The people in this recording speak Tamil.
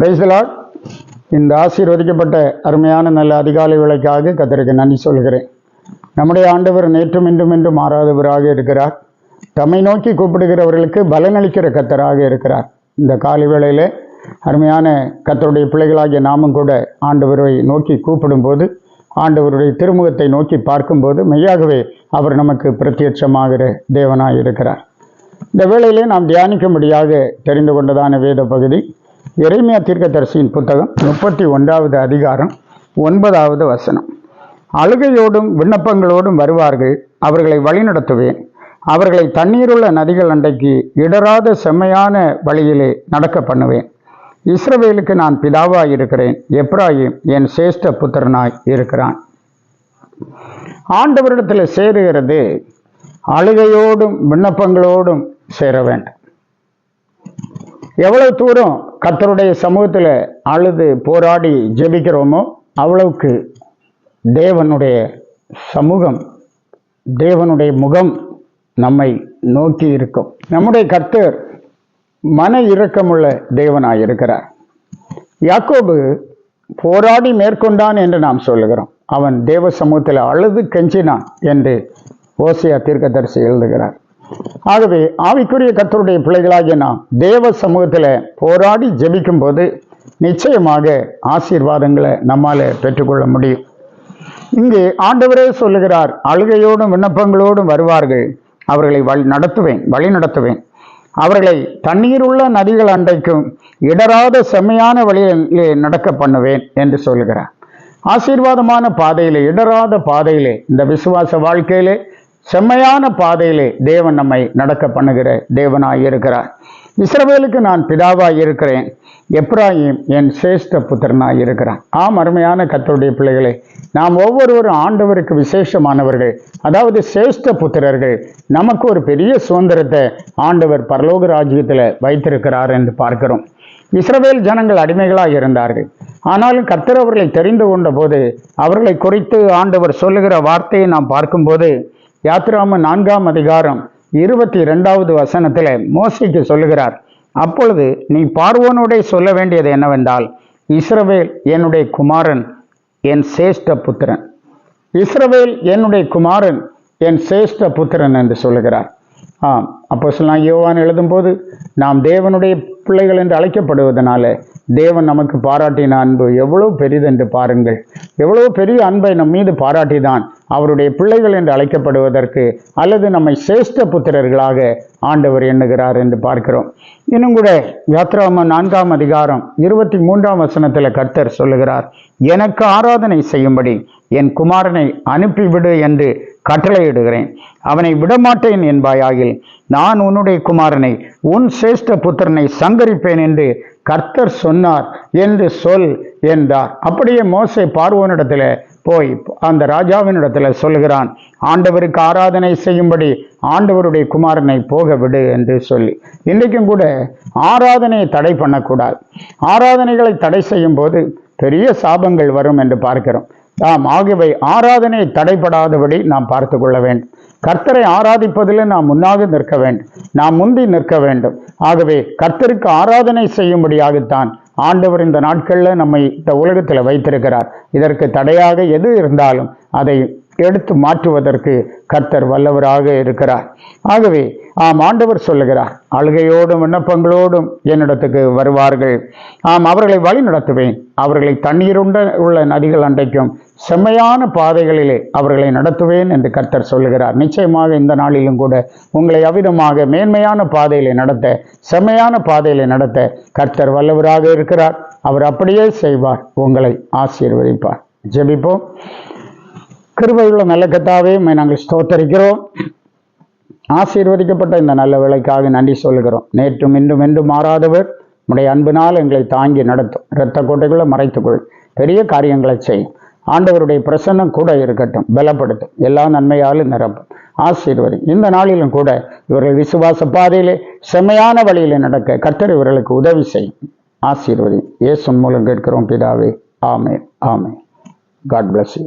பிரைஸ்லாட் இந்த ஆசீர்வதிக்கப்பட்ட அருமையான நல்ல அதிகாலை விலைக்காக கத்தருக்கு நன்றி சொல்கிறேன் நம்முடைய ஆண்டவர் நேற்றும் இன்றும் இன்றும் மாறாதவராக இருக்கிறார். தம்மை நோக்கி கூப்பிடுகிறவர்களுக்கு பலனளிக்கிற கத்தராக இருக்கிறார். இந்த காலை வேளையில் அருமையான கத்தருடைய பிள்ளைகளாகிய நாமும் கூட ஆண்டவரை நோக்கி கூப்பிடும்போது ஆண்டவருடைய திருமுகத்தை நோக்கி பார்க்கும்போது மெய்யாகவே அவர் நமக்கு பிரத்யட்சமாகிற தேவனாக இருக்கிறார். இந்த வேளையிலே நாம் தியானிக்கும்படியாக தெரிந்து கொண்டதான வேத பகுதி எரேமியா தீர்க்கதரிசியின் புத்தகம் முப்பத்தி ஒன்றாவது அதிகாரம் ஒன்பதாவது வசனம். அழுகையோடும் விண்ணப்பங்களோடும் வருவார்கள் அவர்களை வழிநடத்துவேன். அவர்களை தண்ணீருள்ள நதிகள் அண்டைக்கு இடராத செம்மையான வழியிலே நடக்க பண்ணுவேன். இஸ்ரவேலுக்கு நான் பிதாவாய் இருக்கிறேன் எப்ராஹிம் என் சேஷ்ட புத்திரனாய் இருக்கிறான். ஆண்டவரிடத்தில் சேருகிறது அழுகையோடும் விண்ணப்பங்களோடும் சேர வேண்டும். எவ்வளவு தூரம் கத்தருடைய சமூகத்தில் அழுது போராடி ஜெபிக்கிறோமோ அவ்வளவுக்கு தேவனுடைய சமூகம் தேவனுடைய முகம் நம்மை நோக்கி இருக்கும். நம்முடைய கர்த்தர் மன இரக்கமுள்ள தேவனாய் இருக்கிறார் யாக்கோபு போராடி மேற்கொண்டான் என்று நாம் சொல்லுகிறோம். அவன் தேவ சமூகத்தில் அழுது கெஞ்சினான் என்று ஓசியா தீர்க்கதரிசி எழுதுகிறார். ஆகவே ஆவிக்குரிய கத்தருடைய பிள்ளைகளாகிய நாம் தேவ சமூகத்தில் போராடி ஜெபிக்கும் போது நிச்சயமாக ஆசீர்வாதங்களை நம்மால் பெற்றுக்கொள்ள முடியும். இங்கே ஆண்டவரே சொல்லுகிறார் அழுகையோடும் விண்ணப்பங்களோடும் வருவார்கள். அவர்களை வழி நடத்துவேன் வழி நடத்துவேன். அவர்களை தண்ணீருள்ள நதிகள் அன்றைக்கும் இடராத செம்மையான வழியிலே நடக்க பண்ணுவேன் என்று சொல்லுகிறார். ஆசீர்வாதமான பாதையிலே இடராத பாதையிலே இந்த விசுவாச வாழ்க்கையிலே செம்மையான பாதையிலே தேவன் நம்மை நடக்க பண்ணுகிற தேவனாய் இருக்கிறார். இஸ்ரவேலுக்கு நான் பிதாவாய் இருக்கிறேன். எப்ராஹிம் என் சிரேஷ்ட புத்திரனாய் இருக்கிறான் ஆம் அருமையான கத்தருடைய பிள்ளைகளே நாம் ஒவ்வொருவரும் ஆண்டவருக்கு விசேஷமானவர்கள் அதாவது சிரேஷ்ட புத்திரர்கள். நமக்கு ஒரு பெரிய சுதந்திரத்தை ஆண்டவர் பரலோக ராஜ்யத்தில் வைத்திருக்கிறார் என்று பார்க்கிறோம். இஸ்ரவேல் ஜனங்கள் அடிமைகளாக இருந்தார்கள். ஆனாலும் கர்த்தர் அவர்களை தெரிந்து கொண்ட போது அவர்களை குறித்து ஆண்டவர் சொல்லுகிற வார்த்தையை நாம் பார்க்கும்போது யாத்ராம நான்காம் அதிகாரம் இருபத்தி ரெண்டாவது வசனத்தில் மோசைக்கு சொல்லுகிறார் அப்பொழுது நீ பார்வோனுடைய சொல்ல வேண்டியது என்னவென்றால் இஸ்ரவேல் என்னுடைய குமாரன் என் சேஷ்ட புத்திரன். இஸ்ரவேல் என்னுடைய குமாரன் என் சேஷ்ட புத்திரன் என்று சொல்லுகிறார். ஆம் அப்போ சொல்லலாம் யோவான் எழுதும்போது நாம் தேவனுடைய பிள்ளைகள் என்று அழைக்கப்படுவதனால தேவன் நமக்கு பாராட்டின அன்பு எவ்வளவு பெரிதென்று பாருங்கள். எவ்வளவு பெரிய அன்பை நம் மீது பாராட்டிதான் அவருடைய பிள்ளைகள் என்று அழைக்கப்படுவதற்கு அல்லது நம்மை சிரேஷ்ட புத்திரர்களாக ஆண்டவர் எண்ணுகிறார் என்று பார்க்கிறோம். இன்னும் கூட யாத்ராம நான்காம் அதிகாரம் இருபத்தி மூன்றாம் வசனத்தில் கர்த்தர் சொல்லுகிறார் எனக்கு ஆராதனை செய்யும்படி என் குமாரனை அனுப்பிவிடு என்று கட்டளையிடுகிறேன். அவனை விடமாட்டேன் என்பாயாகில் நான் உன்னுடைய குமாரனை உன் சிரேஷ்ட புத்திரனை சங்கரிப்பேன் என்று கர்த்தர் சொன்னார் என்று சொல் என்றார். அப்படியே மோசை பார்வோனிடத்தில் போய் அந்த ராஜாவினிடத்தில் சொல்லுகிறான் ஆண்டவருக்கு ஆராதனை செய்யும்படி ஆண்டவருடைய குமாரனை போக விடு என்று சொல்லி. இன்றைக்கும் கூட ஆராதனையை தடை பண்ணக்கூடாது. ஆராதனைகளை தடை செய்யும் போது பெரிய சாபங்கள் வரும் என்று பார்க்கிறோம். நாம் ஆகியவை ஆராதனை தடைபடாதபடி நாம் பார்த்து கொள்ள வேண்டும். கர்த்தரை ஆராதிப்பதில் நாம் முன்னாக நிற்க வேண்டும். நாம் முந்தி நிற்க வேண்டும். ஆகவே கர்த்தருக்கு ஆராதனை செய்யும்படியாகத்தான் ஆண்டவர் இந்த நாட்களில் நம்மை இந்த உலகத்தில் வைத்திருக்கிறார். இதற்கு தடையாக எது இருந்தாலும் அதை எடுத்து மாற்றுவதற்கு கர்த்தர் வல்லவராக இருக்கிறார். ஆகவே ஆம் ஆண்டவர் சொல்லுகிறார் அழுகையோடும் விண்ணப்பங்களோடும் என்னிடத்துக்கு வருவார்கள். ஆம் அவர்களை வழி நடத்துவேன். அவர்களை தண்ணீருண்ட உள்ள நதிகள் அண்டைக்கும் செம்மையான பாதைகளிலே அவர்களை நடத்துவேன் என்று கர்த்தர் சொல்லுகிறார். நிச்சயமாக இந்த நாளிலும் கூட உங்களை அவிதமாக மேன்மையான பாதையிலே நடத்த செம்மையான பாதையிலே நடத்த கர்த்தர் வல்லவராக இருக்கிறார். அவர் அப்படியே செய்வார். உங்களை ஆசீர்வதிப்பார். ஜெபிப்போம். கிருபையுள்ள நல்ல கத்தாவே நாங்கள் ஸ்தோத்தரிக்கிறோம். ஆசீர்வதிக்கப்பட்ட இந்த நல்ல வேலைக்காக நன்றி சொல்கிறோம் நேற்றும் இன்றும் என்றும் மாறாதவர். உடைய அன்பினால் எங்களை தாங்கி நடத்தும். இரத்த கோட்டைகளை மறைத்துக்கொள் பெரிய காரியங்களை செய்யும் ஆண்டவருடைய பிரசன்னம் கூட இருக்கட்டும். பலப்படுத்தும். எல்லா நன்மையாலும் நிரப்பும். ஆசீர்வதி. இந்த நாளிலும் கூட இவர்கள் விசுவாச பாதையிலே செம்மையான வழியிலே நடக்க கர்த்தர் இவர்களுக்கு உதவி செய்யும் ஆசீர்வதி. இயேசு மூலம் கேட்கிறோம் பிதாவே. ஆமே ஆமே காட் பிளஸ் யூ